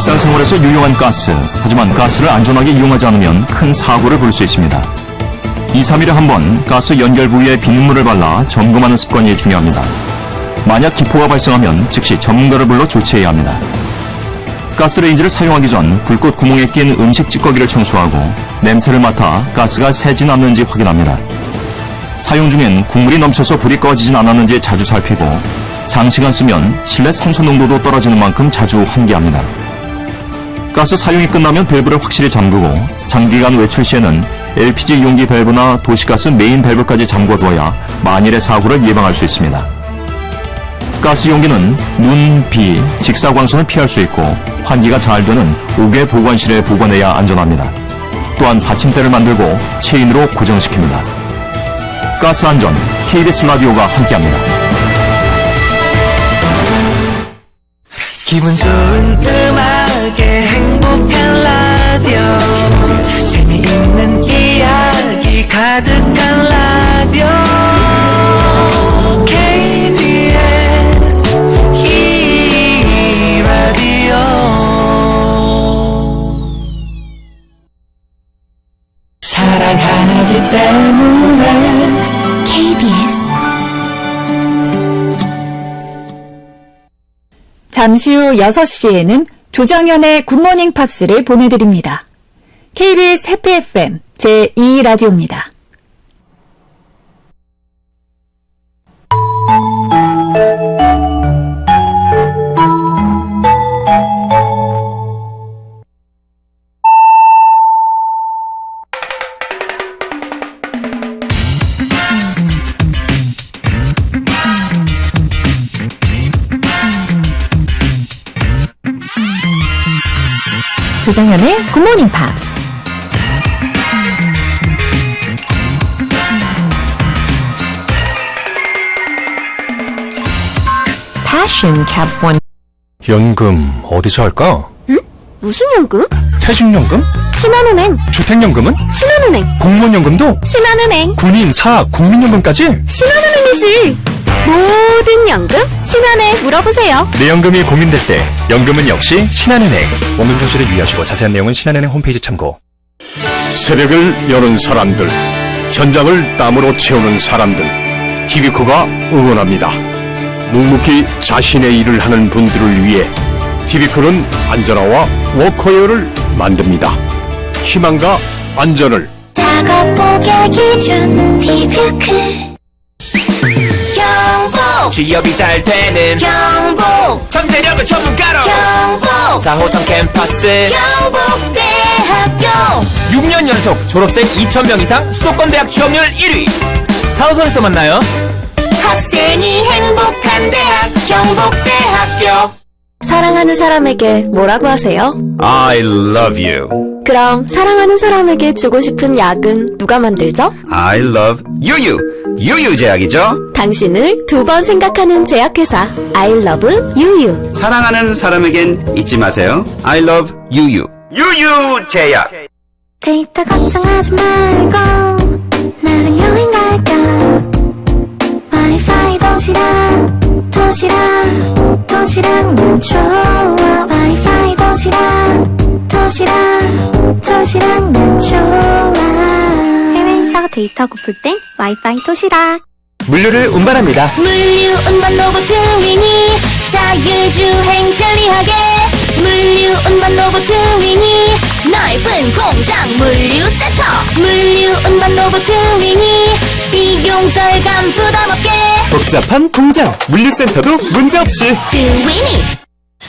일상생활에서 유용한 가스. 하지만 가스를 안전하게 이용하지 않으면 큰 사고를 부를 수 있습니다. 2, 3일에 한 번 가스 연결 부위에 비눗물을 발라 점검하는 습관이 중요합니다. 만약 기포가 발생하면 즉시 전문가를 불러 조치해야 합니다. 가스레인지를 사용하기 전 불꽃 구멍에 낀 음식 찌꺼기를 청소하고 냄새를 맡아 가스가 새진 않는지 확인합니다. 사용 중엔 국물이 넘쳐서 불이 꺼지진 않았는지 자주 살피고 장시간 쓰면 실내 산소 농도도 떨어지는 만큼 자주 환기합니다. 가스 사용이 끝나면 밸브를 확실히 잠그고 장기간 외출 시에는 LPG 용기 밸브나 도시가스 메인 밸브까지 잠궈두어야 만일의 사고를 예방할 수 있습니다. 가스 용기는 눈, 비, 직사광선을 피할 수 있고 환기가 잘 되는 옥외 보관실에 보관해야 안전합니다. 또한 받침대를 만들고 체인으로 고정시킵니다. 가스 안전 KBS 라디오가 함께합니다. 기분 좋은 음 악에 행복한 라디오. 재미있는 이야기 가득한 라디오. KBS 이 라디오. 사랑하기 때문에. KBS 잠시 후 6시에는 조정현의 굿모닝 팝스를 보내드립니다. KBS 해피 FM 제2라디오입니다. 조정현의 굿모닝 팝스 Passion Cab One 연금 어디서 할까? 무슨 연금? 퇴직연금? 신한은행 주택연금은? 신한은행 공무원연금도? 신한은행 군인, 사, 국민연금까지? 신한은행이지 모든 연금 신한에 물어보세요. 내 연금이 고민될 때 연금은 역시 신한은행. 원금 손실을 유의하시고 자세한 내용은 신한은행 홈페이지 참고. 새벽을 여는 사람들, 현장을 땀으로 채우는 사람들, 티비코가 응원합니다. 묵묵히 자신의 일을 하는 분들을 위해 티비코는 안전화와 워커웨어를 만듭니다. 희망과 안전을. 작업복의 기준 티뷰크. 경복 취업이 잘 되는 경복 잠재력을 전문가로 경복 4호선 캠퍼스 경복대학교. 6년 연속 졸업생 2,000명 이상 수도권 대학 취업률 1위. 4호선에서 만나요. 학생이 행복한 대학 경복대학교. 사랑하는 사람에게 뭐라고 하세요? I love you. 그럼 사랑하는 사람에게 주고 싶은 약은 누가 만들죠? I love 유유. 유유 제약이죠. 당신을 두 번 생각하는 제약회사 I love 유유 사랑하는 사람에겐 잊지 마세요. I love 유유. 유유 제약. 데이터 걱정하지 말고 나는 여행 갈까 와이파이 도시락 도시락 도시락은 좋 도시락 도시락은 좋아 해외에서 데이터 고플 땐 와이파이 도시락. 물류를 운반합니다. 물류 운반 로봇 위니 자율주행 편리하게. 물류 운반 로봇 위니 넓은 공장 물류 센터. 물류 운반 로봇 위니 비용 절감 부담 없게. 복잡한 공장 물류센터도 문제없이. 트위니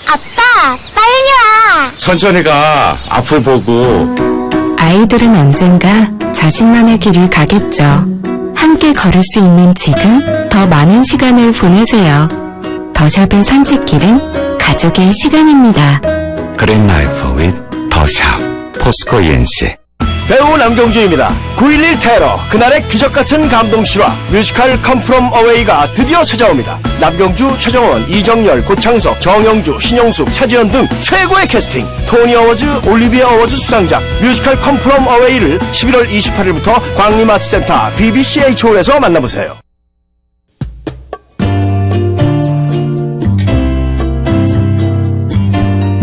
아빠 빨리 와. 천천히 가. 앞을 보고. 아이들은 언젠가 자신만의 길을 가겠죠. 함께 걸을 수 있는 지금 더 많은 시간을 보내세요. 더샵의 산책길은 가족의 시간입니다. 그린 라이프 with 더샵. 포스코 ENC. 배우 남경주입니다. 9.11 테러, 그날의 기적같은 감동 실화, 뮤지컬 컴프롬 어웨이가 드디어 찾아옵니다. 남경주, 최정원, 이정열, 고창석, 정영주, 신영숙, 차지연 등 최고의 캐스팅, 토니 어워즈, 올리비아 어워즈 수상작, 뮤지컬 컴프롬 어웨이를 11월 28일부터 광림아트센터 BBCH홀에서 만나보세요.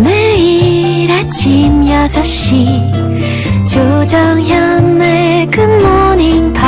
매일 아침 6시 조정현의 굿모닝 파